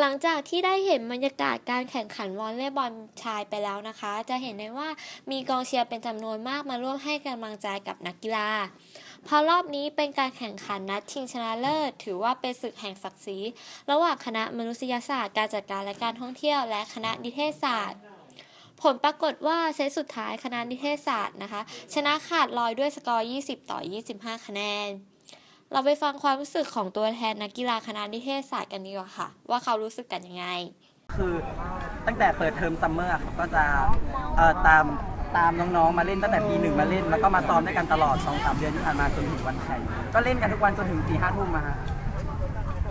หลังจากที่ได้เห็นบรรยากาศการแข่งขันวอลเลย์บอลชายไปแล้วนะคะ จะเห็นได้ว่ามีกองเชียร์เป็นจำนวนมากมาร่วมให้กำลังใจกับนักกีฬาพราะรอบนี้เป็นการแข่งขันนัดชิงชนะเลิศ ถือว่าเป็นศึกแห่งศักดิ์ศรีระหว่างคณะมนุษยศาสตร์การจัดการและการท่องเที่ยว และคณะนิเทศศาสตร์ ผลปรากฏว่าเซตสุดท้ายคณะนิเทศศาสตร์นะคะ ชนะขาดลอยด้วยสกอร์ 20 ต่อ 25 คะแนน เราไปฟังความรู้สึกของตัวแทนนักกีฬาคณะนิเทศศาสตร์กันดีกว่าค่ะ ว่าเขารู้สึกกันยังไง คือตั้งแต่เปิดเทอมซัมเมอร์ครับก็จะเอ่อตามตามน้องๆ มาเล่นตั้งแต่ปีหนึ่งมาเล่น แล้วก็มาซ้อมด้วยกันตลอด2อสเดือนที่ผ่านมาจนถึงวันแข่งก็เล่นกันทุกวันจนถึงสี่ห้าทุ่มมาฮะ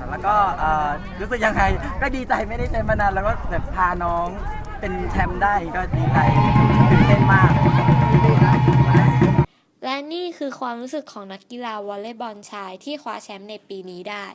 แล้วก็เอ่อรู้สึกยังไงก็ดีใจไม่ได้ใช้มานานแล้วก็แบบพาน้องเป็นแชมป์ได้ก็ดีใจตื่นเต้นมาก นี่คือความรู้สึกของนักกีฬาวอลเลย์บอลชายที่คว้าแชมป์ในปีนี้ได้